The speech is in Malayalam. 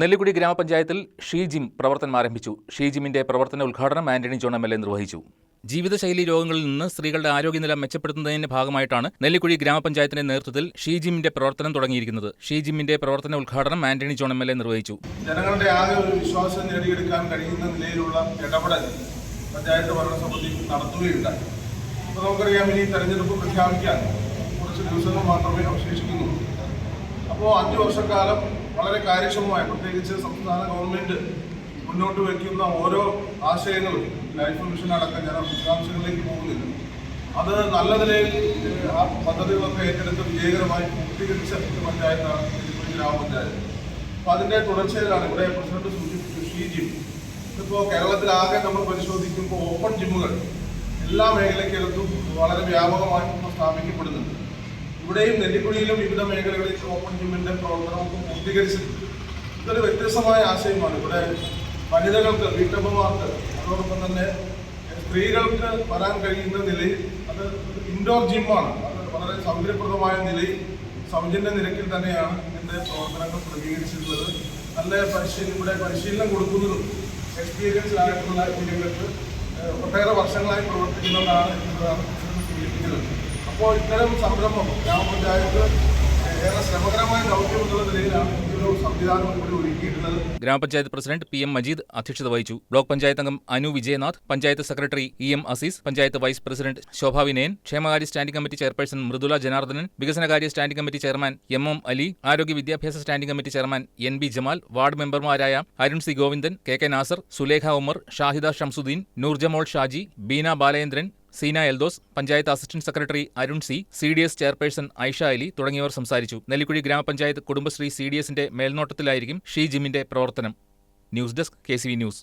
നെല്ലിക്കുടി ഗ്രാമപഞ്ചായത്തിൽ ഷീജിം പ്രവർത്തനം ആരംഭിച്ചു. ഷീജിമിന്റെ പ്രവർത്തന ഉദ്ഘാടനം Antony John M L A നിർവഹിച്ചു. ജീവിതശൈലി രോഗങ്ങളിൽ നിന്ന് സ്ത്രീകളുടെ ആരോഗ്യനില മെച്ചപ്പെടുത്തുന്നതിന്റെ ഭാഗമായിട്ടാണ് നെല്ലിക്കുഴി ഗ്രാമപഞ്ചായത്തിന്റെ നേതൃത്വത്തിൽ ഷീജിമിന്റെ പ്രവർത്തനം തുടങ്ങിയിരിക്കുന്നത്. ഷീജിമിന്റെ പ്രവർത്തന ഉദ്ഘാടനം Antony John M L A നിർവഹിച്ചു. ജനങ്ങളുടെ ആകെ ഒരു വിശ്വാസം നേടിയെടുക്കാൻ കഴിയുന്ന നിലയിലുള്ള ഇടപെടൽ പഞ്ചായത്ത് ഭരണസമിതി നടത്തുകയുണ്ടായി. അപ്പോൾ നമുക്കറിയാം ഇനി തെരഞ്ഞെടുപ്പ് പ്രഖ്യാപിക്കാൻ കുറച്ച് ദിവസങ്ങൾ മാത്രമേ അവശേഷിക്കുന്നുള്ളൂ. അപ്പോൾ അഞ്ച് വർഷക്കാലം വളരെ കാര്യക്ഷമമായി പ്രത്യേകിച്ച് സംസ്ഥാന ഗവൺമെന്റ് മുന്നോട്ട് വയ്ക്കുന്ന ഓരോ ആശയങ്ങളും ലൈഫ് മിഷൻ അടക്കം ഞാൻ വിശദാംശങ്ങളിലേക്ക് പോകുന്നില്ല. അത് നല്ല നിലയിൽ ആ പദ്ധതികളൊക്കെ ഏറ്റെടുത്ത് വിജയകരമായി പൂർത്തീകരിച്ച പഞ്ചായത്താണ് ഗ്രാമപഞ്ചായത്ത്. അപ്പൊ അതിന്റെ തുടർച്ചയിലാണ് ഇവിടെ പ്രസിഡന്റ് സൂചിപ്പിച്ചു ഷീ ജിം. ഇപ്പോൾ കേരളത്തിലാകെ നമ്മൾ പരിശോധിക്കുമ്പോൾ ഓപ്പൺ ജിമ്മുകൾ എല്ലാ മേഖലയ്ക്കകത്തും വളരെ വ്യാപകമായി സ്ഥാപിക്കപ്പെടുന്നുണ്ട്. ഇവിടെയും നെല്ലിക്കുഴിയിലും വിവിധ മേഖലകളിൽ ഓപ്പൺ ജിമ്മിന്റെ പ്രവർത്തനമൊക്കെ പൂർത്തീകരിച്ചിട്ടുണ്ട്. ഇതൊരു വ്യത്യസ്തമായ ആശയമാണ്. ഇവിടെ വനിതകൾക്ക് വീട്ടമ്മമാർക്ക് അതോടൊപ്പം തന്നെ സ്ത്രീകൾക്ക് വരാൻ കഴിയുന്ന നിലയിൽ അത് ഇൻഡോർ ജിമ്മാണ് അത് വളരെ സൗകര്യപ്രദമായ നിലയിൽ സൗജന്യ നിരക്കിൽ തന്നെയാണ് ഇതിന്റെ പ്രവർത്തനങ്ങൾ ക്രമീകരിച്ചിട്ടുള്ളത് നല്ല പരിശീലനം ഇവിടെ പരിശീലനം കൊടുക്കുന്നതും എക്സ്പീരിയൻസ് ആയിട്ടുള്ള കുട്ടികൾക്ക് ഒട്ടേറെ വർഷങ്ങളായി പ്രവർത്തിക്കുന്നതാണ് എന്നതാണ് സൂചിപ്പിക്കുന്നത്. അപ്പോൾ ഇത്തരം സംരംഭം ഗ്രാമപഞ്ചായത്ത് കൂടി ഗ്രാമപഞ്ചായത്ത് പ്രസിഡന്റ് പി എം മജീദ് അധ്യക്ഷത വഹിച്ചു. ബ്ലോക്ക് പഞ്ചായത്ത് അംഗം Anu Vijayanath panchayat secretary E M Azeez panchayat vice president Shobha Vinayan ക്ഷേമകാര്യ standing committee chairperson Mridula Janardhanan വികസനകാര്യ standing committee chairman M M Ali ആരോഗ്യ വിദ്യാഭ്യാസ standing committee chairman N B Jamal ward മെമ്പർമാരായ Arun C Govindan K K Nasar Sulekha Umar Shahida Shamsuddin Noorjamol Shaji Beena Balachandran Seena Eldhose panchayat assistant secretary Arun C C D S chairperson Aisha Ali തുടങ്ങിയവർ സംസാരിച്ചു. നെല്ലിക്കുഴി ഗ്രാമപഞ്ചായത്ത് കുടുംബശ്രീ സി ഡി എസിന്റെ മേൽനോട്ടത്തിലായിരിക്കും ഷീ ജിമ്മിന്റെ പ്രവർത്തനം. News desk K news.